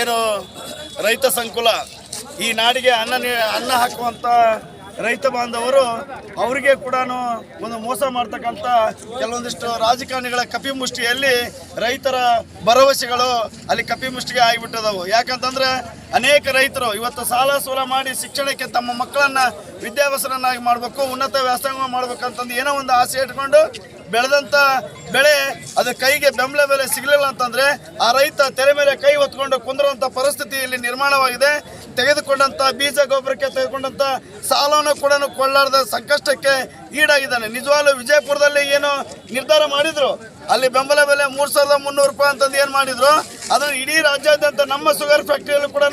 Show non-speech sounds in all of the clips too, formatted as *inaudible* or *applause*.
ಏನು ರೈತ ಸಂಕುಲ ಈ ನಾಡಿಗೆ ಅನ್ನ ಅನ್ನ ಹಾಕುವಂತ ರೈತ ಬಾಂಧವರು ಅವರಿಗೆ ಕೂಡ ಒಂದು ಮೋಸ ಮಾಡ್ತಕ್ಕಂಥ ಕೆಲವೊಂದಿಷ್ಟು ರಾಜಕಾರಣಿಗಳ ಕಪಿಮುಷ್ಟಿಯಲ್ಲಿ ರೈತರ ಭರವಸೆಗಳು ಅಲ್ಲಿ ಕಪಿಮುಷ್ಟಿಗೆ ಆಗಿಬಿಟ್ಟಿದವು. ಯಾಕಂತಂದ್ರೆ ಅನೇಕ ರೈತರು ಇವತ್ತು ಸಾಲ ಸೂಲ ಮಾಡಿ ಶಿಕ್ಷಣಕ್ಕೆ ತಮ್ಮ ಮಕ್ಕಳನ್ನ ವಿದ್ಯಾಭ್ಯಾಸರನ್ನಾಗಿ ಮಾಡಬೇಕು, ಉನ್ನತ ವ್ಯಾಸಂಗ ಮಾಡ್ಬೇಕಂತಂದು ಏನೋ ಒಂದು ಆಸೆ ಇಟ್ಕೊಂಡು ಬೆಳೆದಂತ ಬೆಳೆ, ಅದು ಕೈಗೆ ಬೆಂಬಲ ಬೆಲೆ ಸಿಗಲಿಲ್ಲ ಅಂತಂದ್ರೆ ಆ ರೈತ ತೆರೆ ಮೇಲೆ ಕೈ ಹೊತ್ಕೊಂಡು ಕುಂದಿರುವಂತ ಪರಿಸ್ಥಿತಿ ಇಲ್ಲಿ ನಿರ್ಮಾಣವಾಗಿದೆ. ತೆಗೆದುಕೊಂಡಂತ ಬೀಜ ಗೊಬ್ಬರಕ್ಕೆ ತೆಗೆದುಕೊಂಡಂತ ಸಾಲವನ್ನು ಕೂಡ ಕೊಳ್ಳಾರದ ಸಂಕಷ್ಟಕ್ಕೆ ಈಡಾಗಿದ್ದಾನೆ. ನಿಜವಾಗ್ಲೂ ವಿಜಯಪುರದಲ್ಲಿ ಏನು ನಿರ್ಧಾರ ಮಾಡಿದ್ರು? ಅಲ್ಲಿ ಬೆಂಬಲ ಬೆಲೆ ಮೂರ್ ಸಾವಿರದ ಮುನ್ನೂರು ರೂಪಾಯಿ ಅಂತಂದು ಏನು ಮಾಡಿದ್ರು? ಅದು ಇಡೀ ರಾಜ್ಯಾದ್ಯಂತ ನಮ್ಮ ಶುಗರ್ ಫ್ಯಾಕ್ಟರಿಯಲ್ಲೂ ಕೂಡ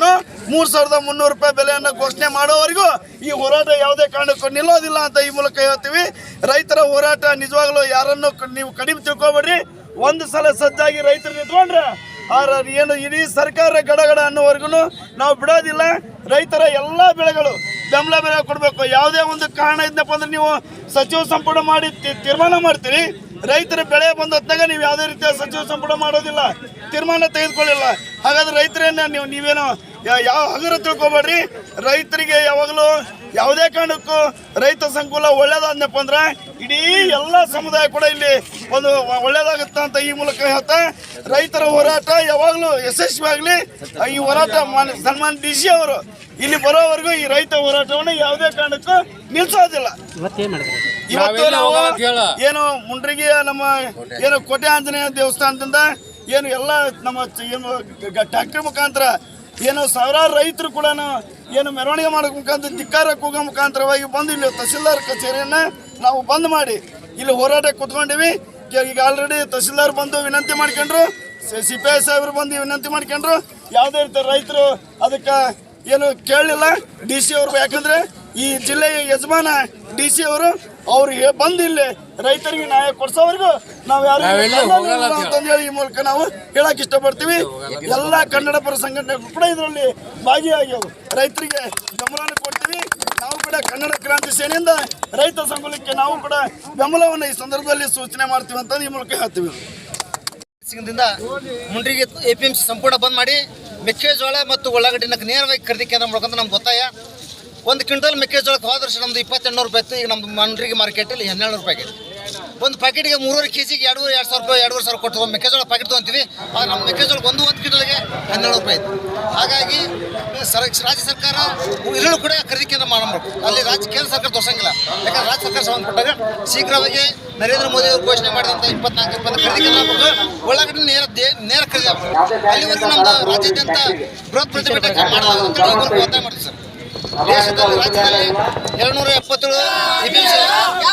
ಮೂರು ಸಾವಿರದ ಮುನ್ನೂರು ರೂಪಾಯಿ ಬೆಲೆಯನ್ನು ಘೋಷಣೆ ಮಾಡೋವರೆಗೂ ಈ ಹೋರಾಟ ಯಾವುದೇ ಕಾರಣಕ್ಕೂ ನಿಲ್ಲೋದಿಲ್ಲ ಅಂತ ಈ ಮೂಲಕ ಹೇಳ್ತೀವಿ. ರೈತರ ಹೋರಾಟ ನಿಜವಾಗ್ಲೂ ಯಾರನ್ನು ನೀವು ಕಡಿಮೆ ತಿಳ್ಕೊಬೇಡ್ರಿ. ಒಂದು ಸಲ ಸಜ್ಜಾಗಿ ರೈತರು ನಿಂತ್ಕೊಂಡ್ರೆ ಆ ರ- ಏನು ಇಡೀ ಸರ್ಕಾರ ಗಡಗಡ ಅನ್ನೋವರೆಗೂ ನಾವು ಬಿಡೋದಿಲ್ಲ. ರೈತರ ಎಲ್ಲ ಬೆಳೆಗಳು ಬೆಂಬಲ ಬೆಲೆ ಕೊಡಬೇಕು. ಯಾವುದೇ ಒಂದು ಕಾರಣ ಇದ್ದಪ್ಪ ಅಂದ್ರೆ ನೀವು ಸಚಿವ ಸಂಪುಟ ಮಾಡಿ ತೀರ್ಮಾನ ಮಾಡ್ತೀರಿ. ರೈತರ ಬೆಳೆ ಬಂದ ಹೊತ್ತಾಗ ನೀವು ಯಾವುದೇ ರೀತಿಯ ಸಚಿವ ಸಂಪುಟ ಮಾಡೋದಿಲ್ಲ. ತೀರ್ಮಾನ ತೆಗೆದುಕೊಳ್ಳಿಲ್ಲ. ಹಾಗಾದ್ರೆ ರೈತರನ್ನ ನೀವು ನೀವೇನು ಯಾವ ಹಗುರ ತಿಳ್ಕೊಬೇಡ್ರಿ. ರೈತರಿಗೆ ಯಾವಾಗಲೂ ಯಾವುದೇ ಕಾರಣಕ್ಕೂ ರೈತ ಸಂಕುಲ ಒಳ್ಳೇದಾದ್ನಪ್ಪ ಅಂದ್ರೆ ಇಡೀ ಎಲ್ಲ ಸಮುದಾಯ ಕೂಡ ಇಲ್ಲಿ ಒಂದು ಒಳ್ಳೇದಾಗುತ್ತ ಅಂತ ಈ ಮೂಲಕ ಹೇಳ್ತಾ ರೈತರ ಹೋರಾಟ ಯಾವಾಗಲೂ ಯಶಸ್ವಿ ಆಗಲಿ. ಈ ಹೋರಾಟ ಮಾನ ಸನ್ಮಾನ್ ಡಿ ಸಿ ಅವರು ಇಲ್ಲಿ ಬರೋವರೆಗೂ ಈ ರೈತ ಹೋರಾಟವನ್ನು ಯಾವುದೇ ಕಾರಣಕ್ಕೂ ಮಾಡಿದ್ರಿ? ಇವತ್ತು ನಾವು ಏನು ಮುಂಡ್ರಿಗೆ ನಮ್ಮ ಏನು ಕೋಟೆ ಆಂಜನೇಯ ದೇವಸ್ಥಾನದಿಂದ ಏನು ಎಲ್ಲ ನಮ್ಮ ಏನು ಟ್ಯಾಕ್ಟ್ರಿ ಮುಖಾಂತರ ಏನು ಸಾವಿರಾರು ರೈತರು ಕೂಡ ಏನು ಮೆರವಣಿಗೆ ಮಾಡೋ ಮುಖಾಂತರ ಧಿಕ್ಕಾರ ಕೂಗೋ ಮುಖಾಂತರವಾಗಿ ಬಂದು ಇಲ್ಲಿ ತಹಸೀಲ್ದಾರ್ ಕಚೇರಿಯನ್ನ ನಾವು ಬಂದ್ ಮಾಡಿ ಇಲ್ಲಿ ಹೋರಾಟ ಕೂತ್ಕೊಂಡಿವಿ. ಈಗ ಆಲ್ರೆಡಿ ತಹಸೀಲ್ದಾರ್ ಬಂದು ವಿನಂತಿ ಮಾಡ್ಕೊಂಡ್ರು ಸಿ ಪಿ ಐ ಸಾಹೇಬರು ಬಂದು ವಿನಂತಿ ಮಾಡ್ಕೊಂಡ್ರು. ಯಾವುದೇ ರೀತಿ ರೈತರು ಅದಕ್ಕೆ ಏನು ಕೇಳಲಿಲ್ಲ. ಡಿ ಸಿ ಅವರು ಯಾಕಂದ್ರೆ ಈ ಜಿಲ್ಲೆಯ ಯಜಮಾನ ಡಿ ಸಿ ಅವರು ಅವ್ರು ಹೇ- ಬಂದು ಇಲ್ಲಿ ರೈತರಿಗೆ ನ್ಯಾಯ ಕೊಡ್ಸೋವರೆಗೂ ನಾವು ಯಾರು ಈ ಮೂಲಕ ನಾವು ಹೇಳಕ್ ಇಷ್ಟಪಡ್ತೀವಿ. ಎಲ್ಲ ಕನ್ನಡ ಪರ ಸಂಘಟನೆಗಳು ಕೂಡ ಇದರಲ್ಲಿ ಭಾಗಿಯಾಗ್ಯವು ರೈತರಿಗೆ ಬೆಂಬಲನ ಕೊಡ್ತೀವಿ. ನಾವು ಕೂಡ ಕನ್ನಡ ಕ್ರಾಂತಿ ಸೇನೆಯಿಂದ ರೈತ ಸಂಘಕ್ಕೆ ನಾವು ಕೂಡ ಬೆಂಬಲವನ್ನು ಈ ಸಂದರ್ಭದಲ್ಲಿ ಸೂಚನೆ ಮಾಡ್ತೀವಿ ಅಂತ ಈ ಮೂಲಕ ಹೇಳ್ತೀವಿ. ಮುಂಡ್ರಿಗೆ ಎ ಪಿ ಎಂ ಸಿ ಸಂಪೂರ್ಣ ಬಂದ್ ಮಾಡಿ ಮೆಕ್ಕೆಜೋಳ ಮತ್ತು ಉಳ್ಳಾಗಡ್ಡಿನ ನೇರವಾಗಿ ಖರೀದಿ ಕೇಂದ್ರ ಮಾಡ್ಕೊಂತ ನಮ್ಗೆ ಗೊತ್ತಾಯ. ಒಂದು ಕ್ವಿಂಟಲ್ ಮೆಕ್ಕೆಜೋಳಕ್ಕೆ ಹೋದ್ರೆ ನಮ್ದು ಇಪ್ಪತ್ತೆಂಟು ರೂಪಾಯಿ ಇತ್ತು. ಈಗ ನಮ್ಮ ಮಂಡ್ರಿಗೆ ಮಾರ್ಕೆಟಲ್ಲಿ ಹನ್ನೆರಡು ರೂಪಾಯಿ ಆಗಿದೆ. ಒಂದು ಪ್ಯಾಕೆಟ್ಗೆ ಮೂರುವರೆ ಕೆ ಜಿಗೆ ಎರಡು ಎರಡು ಸಾವಿರ ರೂಪಾಯಿ, ಎರಡೂವರೆ ಸಾವಿರ ಕೊಟ್ಟು ಮೆಕ್ಕೆಜೋಳ ಪ್ಯಾಕೆಟ್ ತೊಗೊಂತೀವಿ. ಆದ್ರೆ ನಮ್ಮ ಮೆಕ್ಕೆಜೋಳಕ್ಕೆ ಒಂದು ಒಂದು ಕ್ವಿಂಟಲ್ಗೆ ಹನ್ನೆರಡು ರೂಪಾಯಿ ಇತ್ತು ಹಾಗಾಗಿ ಸರ, ರಾಜ್ಯ ಸರ್ಕಾರ ಇರಲು ಕೂಡ ಖರೀದಿ ಕೇಂದ್ರ ಮಾಡಬೇಕು. ಅಲ್ಲಿ ರಾಜ್ಯ, ಕೇಂದ್ರ ಸರ್ಕಾರ ತೋರ್ಸಂಗಿಲ್ಲ. ಯಾಕಂದ್ರೆ ರಾಜ್ಯ ಸರ್ಕಾರ ಸಂಬಂಧಪಟ್ಟಾಗ ಶೀಘ್ರವಾಗಿ ನರೇಂದ್ರ ಮೋದಿ ಅವರು ಘೋಷಣೆ ಮಾಡಿದಂಥ ಇಪ್ಪತ್ನಾಲ್ಕು ಇಪ್ಪತ್ತು ಖರೀದಿ ಕೇಂದ್ರ ಉಳ್ಳಾಗಡ್ಡಿ ನೇರ ನೇರ ಖರೀದಿ ಆಗಬೇಕು. ಅಲ್ಲಿವರೆಗೂ ನಮ್ದು ರಾಜ್ಯಾದ್ಯಂತ ಬೃಹತ್ ಪ್ರತಿಭಟನೆ ಮಾಡಲಾಗುತ್ತೆ ಒತ್ತಾಯ ಮಾಡ್ತೀವಿ ಸರ್. ದೇಶದಲ್ಲಿ ರಾಜ್ಯದಲ್ಲಿ ಎರಡ್ನೂರ ಎಪ್ಪತ್ತೇಳು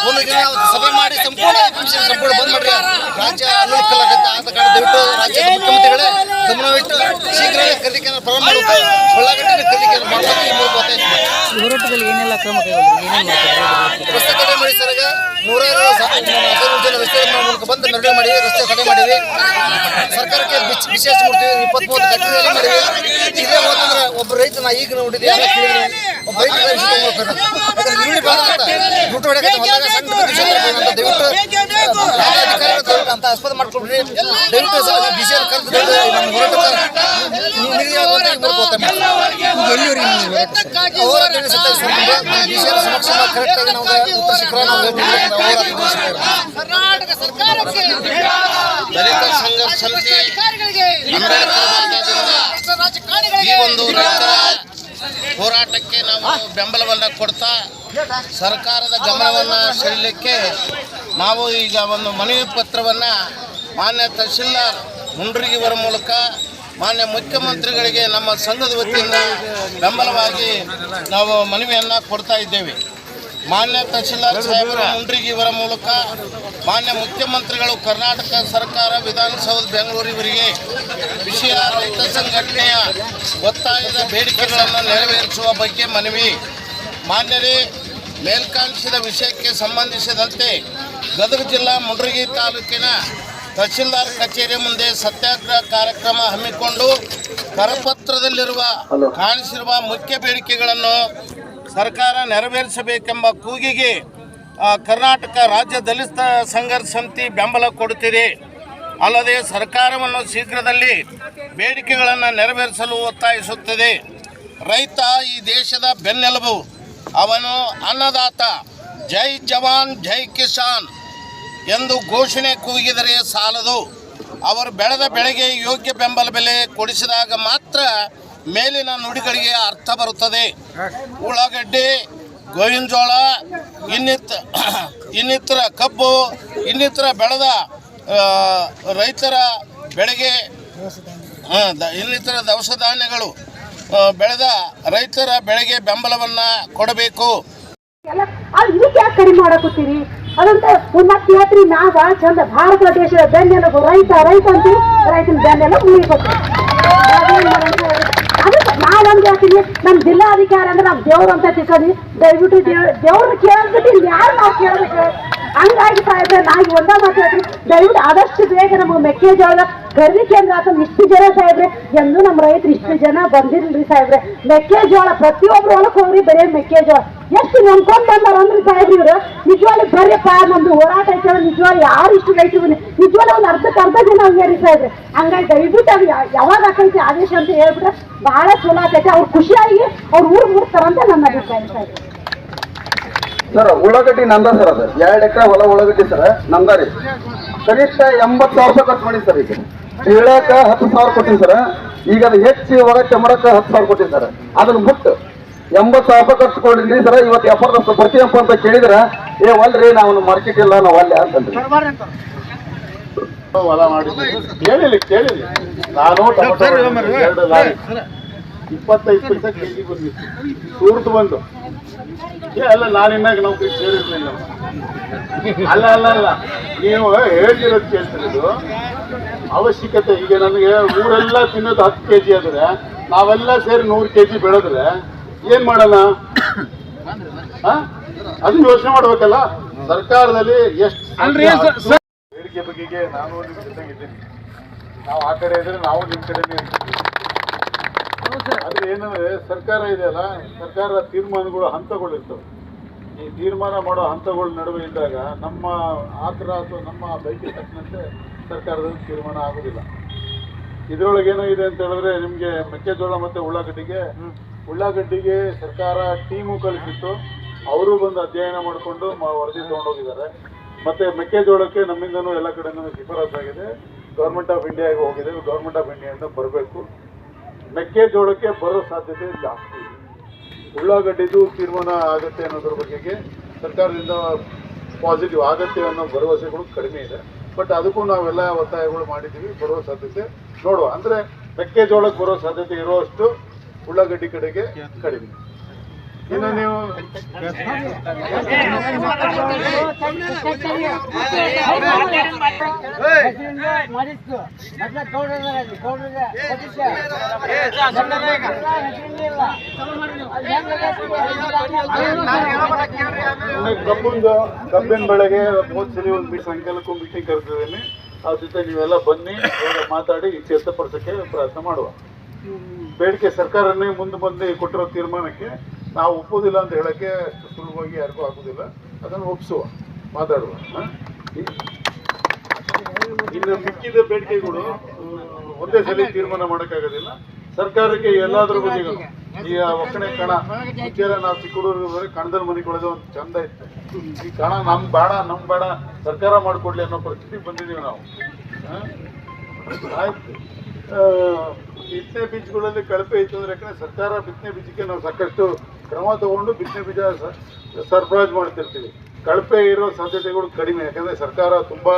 ಒಂದು ದಿನ ಸಭೆ ಮಾಡಿ ಸಂಪೂರ್ಣ ಎಪಿಎಂಸಿ ಸಂಪೂರ್ಣ ಬಂದ್ ಮಾಡ್ರಿ. ರಾಜ್ಯ ಅನುಕೂಲಕತ್ತೆ ಆದ ಕಾರಣ ದಯವಿಟ್ಟು ರಾಜ್ಯದ ಮುಖ್ಯಮಂತ್ರಿಗಳೇ ಗಮನವಿಟ್ಟು ಶೀಘ್ರವೇ ಖರೀದಿ ಕೇಂದ್ರ ಪ್ರಾರಂಭ ಮಾಡಬೇಕು ಉಳ್ಳಾಗಡ್ಡಿ ಖರೀದಿ ಕೇಂದ್ರ ಮಾಡಬೇಕು ಈ ಮೂಲಕ ಹೋರಾಟದಲ್ಲಿ ಏನೆಲ್ಲ ಕ್ರಮ ಕೈಗೊಂಡ್ರಿ? ಏನೇನು ಮಾಡಿ ಸರ್ ನೂರಾರು ಸ- ಹದಿನೈದು ಜನ ರಸ್ತೆ ಮೂಲಕ ಬಂದು ಮೆರವಣಿಗೆ ಮಾಡಿ ರಸ್ತೆ ತಡೆ ಮಾಡಿವಿ ಸರ್ಕಾರಕ್ಕೆ ವಿಶೇಷ ಕೊಡ್ತೀವಿ ಇಪ್ಪತ್ಮೂರು ಕಟ್ಟಡದಲ್ಲಿ ಮಾಡಿವಿ ಇದೇ ಹೋದ್ರೆ ಒಬ್ಬ ರೈತ ನಾ ಈಗ ನೋಡಿದ್ದೆ ಅಂತ ತರ್ಬೇಕು ಅಂತ ದಯವಿಟ್ಟು ಅಂತ ಆಸ್ಪತ್ರೆ ಮಾಡ್ಕೊಡ್ರಿ ಕರೆದು ನಮ್ಮ ಒತ್ತಾಯ ಹೋರಾಟ ನಡೆಸುತ್ತೆ ಸಂಬಂಧ ವಿಷಯ ಸಮಕ್ಷಮ ಕರೆಕ್ಟಾಗಿ ನಾವು ಉತ್ತರ. ಕರ್ನಾಟಕ ಸರ್ಕಾರಕ್ಕೆ ದಲಿತ ಸಂಘರ್ಷ ಈ ಒಂದು ಹೋರಾಟಕ್ಕೆ ನಾವು ಬೆಂಬಲವನ್ನು ಕೊಡ್ತಾ ಸರ್ಕಾರದ ಗಮನವನ್ನು ಸೆಳಲಿಕ್ಕೆ ನಾವು ಈಗ ಒಂದು ಮನವಿ ಪತ್ರವನ್ನು ಮಾನ್ಯ ತಹಶೀಲ್ದಾರ್ ಮುಂಡ್ರಿಗಿವರ ಮೂಲಕ ಮಾನ್ಯ ಮುಖ್ಯಮಂತ್ರಿಗಳಿಗೆ ನಮ್ಮ ಸಂಘದ ವತಿಯಿಂದ ಬೆಂಬಲವಾಗಿ ನಾವು ಮನವಿಯನ್ನು ಕೊಡ್ತಾ ಇದ್ದೇವೆ. ಮಾನ್ಯ ತಹಶೀಲ್ದಾರ್ ಸಾಹೇಬರ ಮುಂಡ್ರಿಗಿ ಇವರ ಮೂಲಕ ಮಾನ್ಯ ಮುಖ್ಯಮಂತ್ರಿಗಳು ಕರ್ನಾಟಕ ಸರ್ಕಾರ ವಿಧಾನಸೌಧ ಬೆಂಗಳೂರಿವರಿಗೆ ವಿಷಯ ರೈತ ಸಂಘಟನೆಯ ಒತ್ತಾಯದ ಬೇಡಿಕೆಗಳನ್ನು ನೆರವೇರಿಸುವ ಬಗ್ಗೆ ಮನವಿ. ಮಾನ್ಯರೇ ಮೇಲ್ಕಾಂಕ್ಷಿದ ವಿಷಯಕ್ಕೆ ಸಂಬಂಧಿಸಿದಂತೆ ಗದಗ ಜಿಲ್ಲಾ ಮುಂಡ್ರಿಗಿ ತಾಲೂಕಿನ ತಹಶೀಲ್ದಾರ್ ಕಚೇರಿ ಮುಂದೆ ಸತ್ಯಾಗ್ರಹ ಕಾರ್ಯಕ್ರಮ ಹಮ್ಮಿಕೊಂಡು ಕರಪತ್ರದಲ್ಲಿರುವ ಕಾಣಿಸಿರುವ ಮುಖ್ಯ ಬೇಡಿಕೆಗಳನ್ನು ಸರ್ಕಾರ ನೆರವೇರಿಸಬೇಕೆಂಬ ಕೂಗಿಗೆ ಕರ್ನಾಟಕ ರಾಜ್ಯ ದಲಿತ ಸಂಘರ್ಷ ಸಮಿತಿ ಬೆಂಬಲ ಕೊಡುತ್ತಿದೆ. ಅಲ್ಲದೆ ಸರ್ಕಾರವನ್ನು ಶೀಘ್ರದಲ್ಲಿ ಬೇಡಿಕೆಗಳನ್ನು ನೆರವೇರಿಸಲು ಒತ್ತಾಯಿಸುತ್ತದೆ. ರೈತ ಈ ದೇಶದ ಬೆನ್ನೆಲುಬು. ಅವನು ಅನ್ನದಾತ. ಜೈ ಜವಾನ್, ಜೈ ಕಿಸಾನ್ ಎಂದು ಘೋಷಣೆ ಕೂಗಿದರೆ ಸಾಲದು. ಅವರು ಬೆಳೆದ ಬೆಳೆಗೆ ಯೋಗ್ಯ ಬೆಂಬಲ ಬೆಲೆ ಕೊಡಿಸಿದಾಗ ಮಾತ್ರ ಮೇಲಿನ ನುಡಿಗಳಿಗೆ ಅರ್ಥ ಬರುತ್ತದೆ. ಉಳ್ಳಾಗಡ್ಡಿ ಗೋವಿನ ಜೋಳ ಇನ್ನಿತ್ *coughs* ಇನ್ನಿತರ ಕಬ್ಬು ಇನ್ನಿತರ ಬೆಳೆದ ರೈತರ ಬೆಳೆಗೆ ಇನ್ನಿತರ ದವಸ ಧಾನ್ಯಗಳು ಬೆಳೆದ ರೈತರ ಬೆಳೆಗೆ ಬೆಂಬಲವನ್ನು ಕೊಡಬೇಕು. ಇದಕ್ಕೆ ಯಾಕೆ ಕಡಿಮೆ ಮಾಡಕತ್ತೀರಿ? ಅದಂತ ಉನ್ನತ ಯಾತ್ರಿ ನಾಗ ಚಂದ ಭಾರತ ದೇಶದ ಬೆನ್ನೆಲುಬು ರೈತ ರೈತ ಅಂತೀವಿ ರೈತನ ಬೆನ್ನೆಲುಬು ಮುಗಿಬೇಕು ಅದಕ್ಕೆ ಹೇಳ್ತೀನಿ ನಮ್ಮ ಜಿಲ್ಲಾಧಿಕಾರಿ ಅಂದ್ರೆ ನಾವು ದೇವ್ರು ಅಂತ ತಿಳ್ಕೊಂಡು ದಯವಿಟ್ಟು ದೇವ್ ದೇವ್ರನ್ನ ಕೇಳ್ಬಿಟ್ಟು ಯಾರು ನಾವು ಕೇಳಬೇಕು? ಹಂಗಾಗಿ ಸಾಹೇಬ್ರೆ ನಾವು ಒಂದ ಮಾತಾಡ್ರಿ ದಯವಿಟ್ಟು ಆದಷ್ಟು ಬೇಗ ನಮಗೆ ಮೆಕ್ಕೆಜೋಳ ಖರೀದಿ ಕೇಂದ್ರ ಆತ ಇಷ್ಟು ಜನ ಸಾಹೇಬ್ರೆ, ಎಂದು ನಮ್ಮ ರೈತರು ಇಷ್ಟು ಜನ ಬಂದಿರಲ್ರಿ ಸಾಹೇಬ್ರೆ. ಮೆಕ್ಕೆಜೋಳ, ಪ್ರತಿಯೊಬ್ರು ಒಳಗೆ ಹೋಗ್ರಿ, ಬರೀ ಮೆಕ್ಕೆಜೋಳ. ಎಷ್ಟು ನಂಬ್ಕೊಂಡ್ ಬಂದಾರ ಅಂದ್ರೆ ಸಾಹೇಬ್ರಿ ಇವ್ರು? ನಿಜವಾಗ್ಲಿ ಬರ್ರಿಪ್ಪ ನಮ್ದು ಹೋರಾಟ ಐತೆ ನಿಜವಾಗ್ಲೂ ಯಾರು ಇಷ್ಟು ರೈತರು ನಿಜವಾಗ್ಲೂ ಒಂದು ಅರ್ಧಕ್ಕೆ ಅರ್ಧ ಜನ ಹಂಗೇರಿ ಸಾಹೇಬ್ರೆ. ಹಂಗಾಗಿ ದಯವಿಟ್ಟು ಅದು ಯಾವಾಗ ಹಾಕೈತಿ ಆದೇಶ ಅಂತ ಹೇಳ್ಬಿಟ್ರೆ ಬಹಳ ಚಲೋ ಆಕೈತೆ ಅವ್ರು ಖುಷಿಯಾಗಿ ಅವ್ರು ಊರು ಮುಟ್ತಾರಂತ ನನ್ನ ಅಭಿಪ್ರಾಯ ಸಾಹೇಬ್ರೆ. ಸರ್ ಉಳ್ಳಾಗಡ್ಡಿ ನಂದ ಸರ್ ಅದು. ಎರಡು ಎಕರೆ ಹೊಲ ಉಳ್ಳಾಗಡ್ಡಿ ಸರ್ ನಂದ ರೀ. ಕನಿಷ್ಠ ಎಂಬತ್ತು ಸಾವಿರ ರೂಪಾಯಿ ಖರ್ಚು ಮಾಡಿ ಸರ್ ಈಗ. ಹೇಳಕ ಹತ್ತು ಸಾವಿರ ಕೊಟ್ಟಿನಿ ಸರ್. ಈಗ ಅದು ಹೆಚ್ಚಿ ಒಳ ಚಮಡಕ ಹತ್ತು ಸಾವಿರ ಕೊಟ್ಟಿನಿ ಸರ್. ಅದನ್ನ ಬಿಟ್ಟು ಎಂಬತ್ತು ಸಾವಿರ ರೂಪಾಯಿ ಖರ್ಚು ಕೊಟ್ಟಿದ್ರಿ ಸರ್ ಇವತ್ತು ಪ್ರತಿ ಬರ್ತೀಯಪ್ಪ ಅಂತ ಕೇಳಿದ್ರೆ ಏ ಒಲ್ರಿ ನಾವು ಮಾರ್ಕೆಟ್ ಇಲ್ಲ ನಾವು ಅಲ್ಲೇ ಅಂತಂದ್ರಿ. ಹೊಲ ಮಾಡಿ ಕೇಳಿಲ್ಲ ಕೇಳಿಲ್ಲ ನಾನು ಎರಡು ಇಪ್ಪತ್ತೈದು ಪೈಸೆ ಕೆಜಿ ಬಂದಿತ್ತು ಸೂರ್ದು ಬಂದು. ಏ ಅಲ್ಲ ನಾನು ಇನ್ನಾಗ ನೌಕರಿ ಸೇರಿರ್ಲಿಲ್ಲ. ಅಲ್ಲ ಅಲ್ಲ ಅಲ್ಲ. ನೀವು ಹೇಳ್ತಿರೋದು ಕೇಳ್ತಿರೋದು ಅವಶ್ಯಕತೆ ಈಗ ನನಗೆ ಊರೆಲ್ಲ ತಿನ್ನೋದು ಹತ್ತು ಕೆ ಜಿ ಆದರೆ ನಾವೆಲ್ಲ ಸೇರಿ ನೂರು ಕೆ ಜಿ ಬೆಳೆದ್ರೆ ಏನ್ ಮಾಡೋಣ? ಅದು ಯೋಚನೆ ಮಾಡ್ಬೇಕಲ್ಲ? ಸರ್ಕಾರದಲ್ಲಿ ಎಷ್ಟು ಬೇಡಿಕೆ ಬಗ್ಗೆ ನಾನು ನಿಮ್ಮ ಜೊತೆಗಿದ್ದೀನಿ. ನಾವು ಆ ಕಡೆ ಇದ್ರೆ ನಾವು ನಿಮ್ಮ ಕಡೆನೇ ಇರ್ತೀವಿ. ಆದ್ರೆ ಏನಂದ್ರೆ ಸರ್ಕಾರ ಇದೆಯಲ್ಲ, ಸರ್ಕಾರದ ತೀರ್ಮಾನಗಳು ಹಂತಗಳು ಇರ್ತವೆ ಈ ತೀರ್ಮಾನ ಮಾಡೋ ಹಂತಗಳ ನಡುವೆ ಇದ್ದಾಗ ನಮ್ಮ ಆತರ ಅಥವಾ ನಮ್ಮ ಬೈಕಿಗೆ ತಕ್ಕಂತೆ ಸರ್ಕಾರದ ತೀರ್ಮಾನ ಆಗೋದಿಲ್ಲ. ಇದರೊಳಗೆ ಇದೆ ಅಂತ ಹೇಳಿದ್ರೆ ನಿಮಗೆ ಮೆಕ್ಕೆಜೋಳ ಮತ್ತೆ ಉಳ್ಳಾಗಡ್ಡಿಗೆ ಉಳ್ಳಾಗಡ್ಡಿಗೆ ಸರ್ಕಾರ ಟೀಮು ಕಳಿಸಿತ್ತು. ಅವರು ಬಂದು ಅಧ್ಯಯನ ಮಾಡಿಕೊಂಡು ವರದಿ ತಗೊಂಡೋಗಿದ್ದಾರೆ. ಮತ್ತೆ ಮೆಕ್ಕೆಜೋಳಕ್ಕೆ ನಮ್ಮಿಂದನೂ ಎಲ್ಲ ಕಡೆನೂ ಶಿಫಾರಸಾಗಿದೆ ಗೌರ್ಮೆಂಟ್ ಆಫ್ ಇಂಡಿಯಾಗೆ ಹೋಗಿದೆ. ಗೌರ್ಮೆಂಟ್ ಆಫ್ ಇಂಡಿಯಾದಿಂದ ಬರಬೇಕು. ಮೆಕ್ಕೆಜೋಳಕ್ಕೆ ಬರೋ ಸಾಧ್ಯತೆ ಜಾಸ್ತಿ. ಉಳ್ಳಾಗಡ್ಡಿದು ತೀರ್ಮಾನ ಆಗುತ್ತೆ ಅನ್ನೋದ್ರ ಬಗೆಗೆ ಸರ್ಕಾರದಿಂದ ಪಾಸಿಟಿವ್ ಆಗತ್ತೆ ಅನ್ನೋ ಭರವಸೆಗಳು ಕಡಿಮೆ ಇದೆ. ಬಟ್ ಅದಕ್ಕೂ ನಾವೆಲ್ಲ ಒತ್ತಾಯಗಳು ಮಾಡಿದ್ದೀವಿ, ಬರುವ ಸಾಧ್ಯತೆ ನೋಡುವ. ಅಂದ್ರೆ ಮೆಕ್ಕೆಜೋಳಕ್ಕೆ ಬರೋ ಸಾಧ್ಯತೆ ಇರುವಷ್ಟು ಉಳ್ಳಾಗಡ್ಡಿ ಕಡೆಗೆ ಕಡಿಮೆ. ಇನ್ನು ನೀವು ಕಬ್ಬಿಂದ ಕಬ್ಬಿನ ಬೆಳೆಗೆ ಹೋದ ಸಲ ಒಂದು ಮೀಟ್ ಸಾಯಂಕಾಲಕ್ಕೆ ಮೀಟಿಂಗ್ ಕರೆದಿದ್ದೀನಿ. ಅದ್ರ ಜೊತೆ ನೀವೆಲ್ಲ ಬನ್ನಿ ಮಾತಾಡಿ ಇತ್ಯರ್ಥಪಡಿಸೋಕ್ಕೆ ಪ್ರಯತ್ನ ಮಾಡುವ. ಬೇಡಿಕೆ ಸರ್ಕಾರನೇ ಮುಂದೆ ಬಂದು ಕೊಟ್ಟಿರೋ ತೀರ್ಮಾನಕ್ಕೆ ನಾವು ಒಪ್ಪೋದಿಲ್ಲ ಅಂತ ಹೇಳಕ್ಕೆ ಸುಲಭವಾಗಿ ಯಾರಿಗೂ ಆಗೋದಿಲ್ಲ ಅದನ್ನು ಒಪ್ಪಿಸುವ ಮಾತಾಡುವ. ಇನ್ನು ಮಿಕ್ಕಿದ ಬೇಡಿಕೆಗಳು ಒಂದೇ ಸಲ ತೀರ್ಮಾನ ಮಾಡೋಕ್ಕಾಗೋದಿಲ್ಲ. ಸರ್ಕಾರಕ್ಕೆ ಎಲ್ಲಾದ್ರ ಬಗ್ಗೆ ಈ ಒಕ್ಕಣೆ ಕಣ. ಮುಖ್ಯ ನಾವು ಚಿಕ್ಕ ಹುಡುಗರು ಕಣದಲ್ಲಿ ಮನೆ ಕೊಡೋದು ಒಂದು ಚಂದ ಇತ್ತು. ಈ ಕಣ ನಮ್ ಬೇಡ ನಮ್ ಬೇಡ ಸರ್ಕಾರ ಮಾಡ್ಕೊಡ್ಲಿ ಅನ್ನೋ ಪರಿಸ್ಥಿತಿ ಬಂದಿದ್ದೀವಿ ನಾವು? ಆಯ್ತು. ಬಿತ್ತನೆ ಬೀಜಗಳಲ್ಲಿ ಕಳಪೆ ಇತ್ತು ಅಂದ್ರೆ ಯಾಕಂದ್ರೆ ಸರ್ಕಾರ ಬಿತ್ತನೆ ಬೀಜಕ್ಕೆ ನಾವು ಸಾಕಷ್ಟು ಕ್ರಮ ತಗೊಂಡು ಬಿತ್ತನೆ ಬೀಜ ಸರ್ ಸರಬರಾಜು ಮಾಡ್ತಿರ್ತೀವಿ. ಕಳಪೆ ಇರೋ ಸಾಧ್ಯತೆಗಳು ಕಡಿಮೆ, ಯಾಕಂದ್ರೆ ಸರ್ಕಾರ ತುಂಬಾ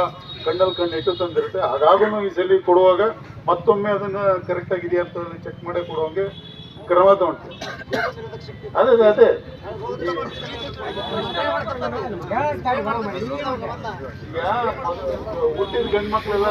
ಕಣ್ಣಲ್ಲಿ ಕಣ್ಣು ಇಟ್ಟು ತಂದಿರುತ್ತೆ. ಹಾಗಾಗೂ ಈ ಸಲ ಕೊಡುವಾಗ ಮತ್ತೊಮ್ಮೆ ಅದನ್ನ ಕರೆಕ್ಟ್ ಆಗಿದೆಯಾ ಅಂತ ಚೆಕ್ ಮಾಡಿ ಕೊಡುವಂಗೆ ಕ್ರಮ ತಗೊಂಡ್ತೀವಿ. ಅದೇ ಅದೇ ಹುಟ್ಟಿದ ಗಂಡು ಮಕ್ಕಳೆಲ್ಲ